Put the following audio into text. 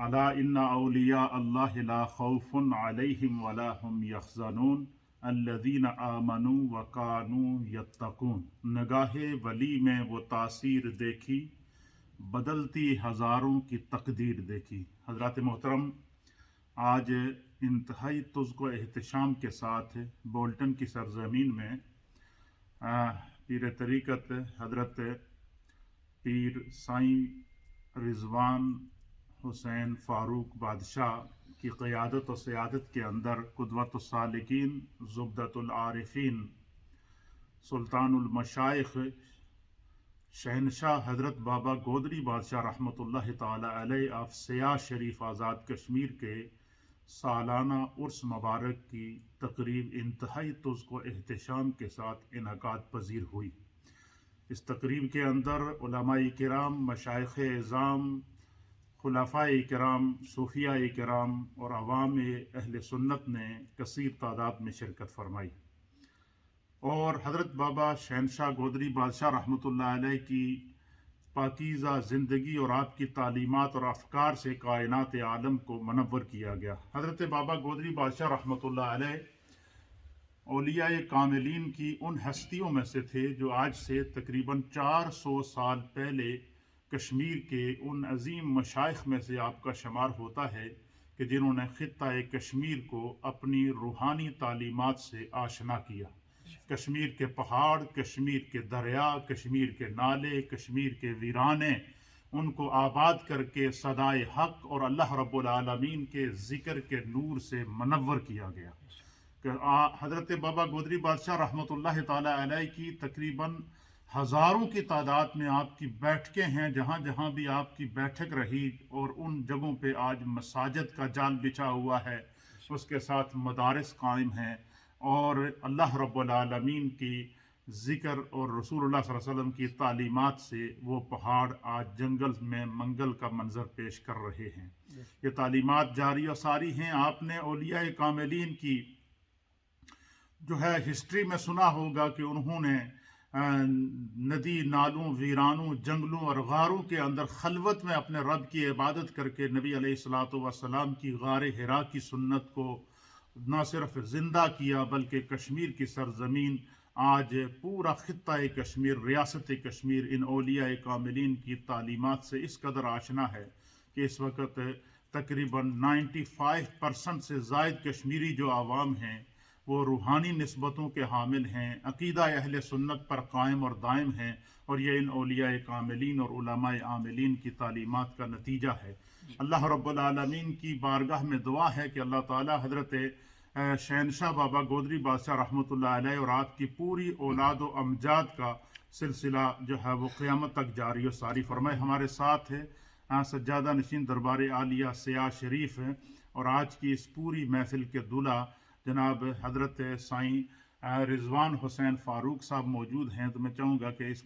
الا ان اولیاء اللہ لا خوف علیہم ولا هم یخزنون الذین آمنوا وکانوا یتقون۔ نگاہ ولی میں وہ تاثیر دیکھی، بدلتی ہزاروں کی تقدیر دیکھی۔ حضرات محترم، آج انتہائی تزک و احتشام کے ساتھ بولٹن کی سرزمین میں پیر طریقت حضرت پیر سائیں رضوان حسین فاروق بادشاہ کی قیادت و سیادت کے اندر قدوت الصالقین زبدت العارفین، سلطان المشائخ، شہنشاہ حضرت بابا گودری بادشاہ رحمۃ اللہ تعالی علیہ آف سیاہ شریف آزاد کشمیر کے سالانہ عرس مبارک کی تقریب انتہائی تز و احتشام کے ساتھ انعقاد پذیر ہوئی۔ اس تقریب کے اندر علماء کرام مشائق اعظام خلافہ کرام صوفیہ کرام اور عوام اہل سنت نے کثیر تعداد میں شرکت فرمائی۔ اور حضرت بابا شہنشاہ گودری بادشاہ رحمۃ اللہ علیہ کی پاکیزہ زندگی اور آپ کی تعلیمات اور افکار سے کائنات عالم کو منور کیا گیا۔ حضرت بابا گودری بادشاہ رحمۃ اللہ علیہ اولیاء کاملین کی ان ہستیوں میں سے تھے جو آج سے تقریباً چار سو سال پہلے کشمیر کے ان عظیم مشائق میں سے آپ کا شمار ہوتا ہے کہ جنہوں نے خطہ کشمیر کو اپنی روحانی تعلیمات سے آشنا کیا۔ کشمیر کے پہاڑ، کشمیر کے دریا، کشمیر کے نالے، کشمیر کے ویرانے، ان کو آباد کر کے صدائے حق اور اللہ رب العالمین کے ذکر کے نور سے منور کیا گیا۔ کہ حضرت بابا گودری بادشاہ رحمۃ اللہ تعالیٰ علیہ کی تقریباً ہزاروں کی تعداد میں آپ کی بیٹھکیں ہیں، جہاں جہاں بھی آپ کی بیٹھک رہی اور ان جگہوں پہ آج مساجد کا جال بچھا ہوا ہے، اس کے ساتھ مدارس قائم ہیں اور اللہ رب العالمین کی ذکر اور رسول اللہ صلی اللہ علیہ وسلم کی تعلیمات سے وہ پہاڑ آج جنگل میں منگل کا منظر پیش کر رہے ہیں۔ یہ تعلیمات جاری و ساری ہیں۔ آپ نے اولیاء کاملین کی جو ہے، ہسٹری میں سنا ہوگا کہ انہوں نے ندی، نالوں، ویرانوں، جنگلوں اور غاروں کے اندر خلوت میں اپنے رب کی عبادت کر کے نبی علیہ السلاۃ وسلام کی غار ہرا کی سنت کو نہ صرف زندہ کیا بلکہ کشمیر کی سرزمین، آج پورا خطہ کشمیر، ریاست کشمیر، ان اولیاء کاملین کی تعلیمات سے اس قدر آشنا ہے کہ اس وقت تقریباً نائنٹی فائیو پرسنٹ سے زائد کشمیری جو عوام ہیں وہ روحانی نسبتوں کے حامل ہیں عقیدہ اہل سنت پر قائم اور دائم ہیں اور یہ ان اولیاء کاملین اور علماء عاملین کی تعلیمات کا نتیجہ ہے۔ جی۔ اللہ رب العالمین کی بارگاہ میں دعا ہے کہ اللہ تعالی حضرت شہنشاہ بابا گودری بادشاہ رحمۃ اللہ علیہ اور آپ کی پوری اولاد و امجاد کا سلسلہ جو ہے وہ قیامت تک جاری و ساری فرمائے۔ ہمارے ساتھ ہے سجادہ نشین دربار عالیہ سیاہ شریف ہیں اور آج کی اس پوری محفل کے دلہا جناب حضرت سائیں رضوان حسین فاروق صاحب موجود ہیں، تو میں چاہوں گا کہ اس